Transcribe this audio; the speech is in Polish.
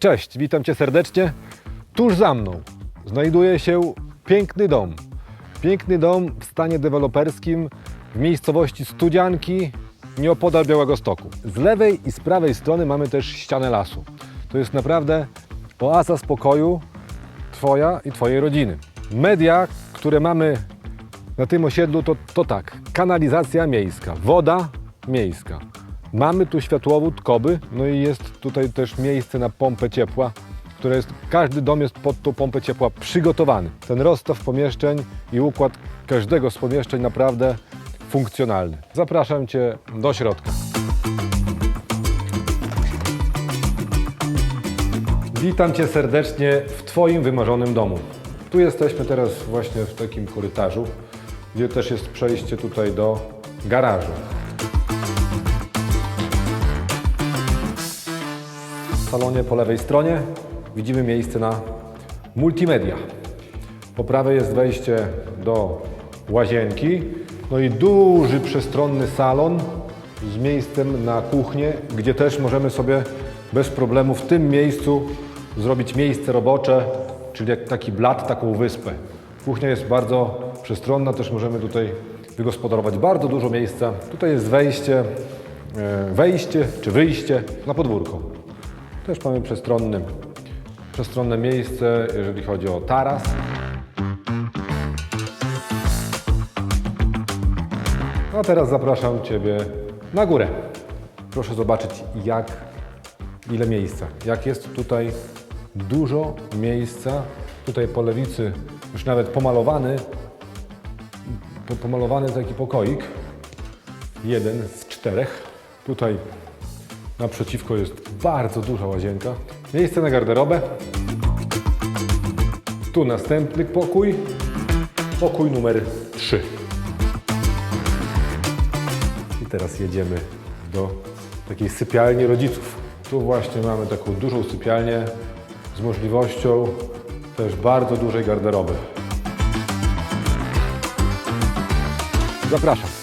Cześć, witam Cię serdecznie. Tuż za mną znajduje się piękny dom. Piękny dom w stanie deweloperskim w miejscowości Studzianki, nieopodal Białegostoku. Z lewej i z prawej strony mamy też ścianę lasu. To jest naprawdę oaza spokoju Twoja i Twojej rodziny. Media, które mamy na tym osiedlu, to, to tak, kanalizacja miejska, woda miejska. Mamy tu światłowód, koby, no i jest tutaj też miejsce na pompę ciepła, które jest, każdy dom jest pod tą pompę ciepła przygotowany. Ten rozstaw pomieszczeń i układ każdego z pomieszczeń naprawdę funkcjonalny. Zapraszam Cię do środka. Witam Cię serdecznie w Twoim wymarzonym domu. Tu jesteśmy teraz właśnie w takim korytarzu, gdzie też jest przejście tutaj do garażu. Salonie po lewej stronie widzimy miejsce na multimedia. Po prawej jest wejście do łazienki, no i duży, przestronny salon z miejscem na kuchnię, gdzie też możemy sobie bez problemu w tym miejscu zrobić miejsce robocze, czyli jak taki blat, taką wyspę. Kuchnia jest bardzo przestronna, też możemy tutaj wygospodarować bardzo dużo miejsca. Tutaj jest wejście, e, wejście czy wyjście na podwórko. Też mamy przestronny, przestronne miejsce, jeżeli chodzi o taras. A teraz zapraszam Ciebie na górę. Proszę zobaczyć, jak, ile miejsca. Jak jest tutaj dużo miejsca. Tutaj po lewicy już nawet pomalowany, po- pomalowany taki pokoik. Jeden z czterech. Tutaj naprzeciwko jest bardzo duża łazienka. Miejsce na garderobę. Tu następny pokój. Pokój numer 3. I teraz jedziemy do takiej sypialni rodziców. Tu właśnie mamy taką dużą sypialnię z możliwością też bardzo dużej garderoby. Zapraszam.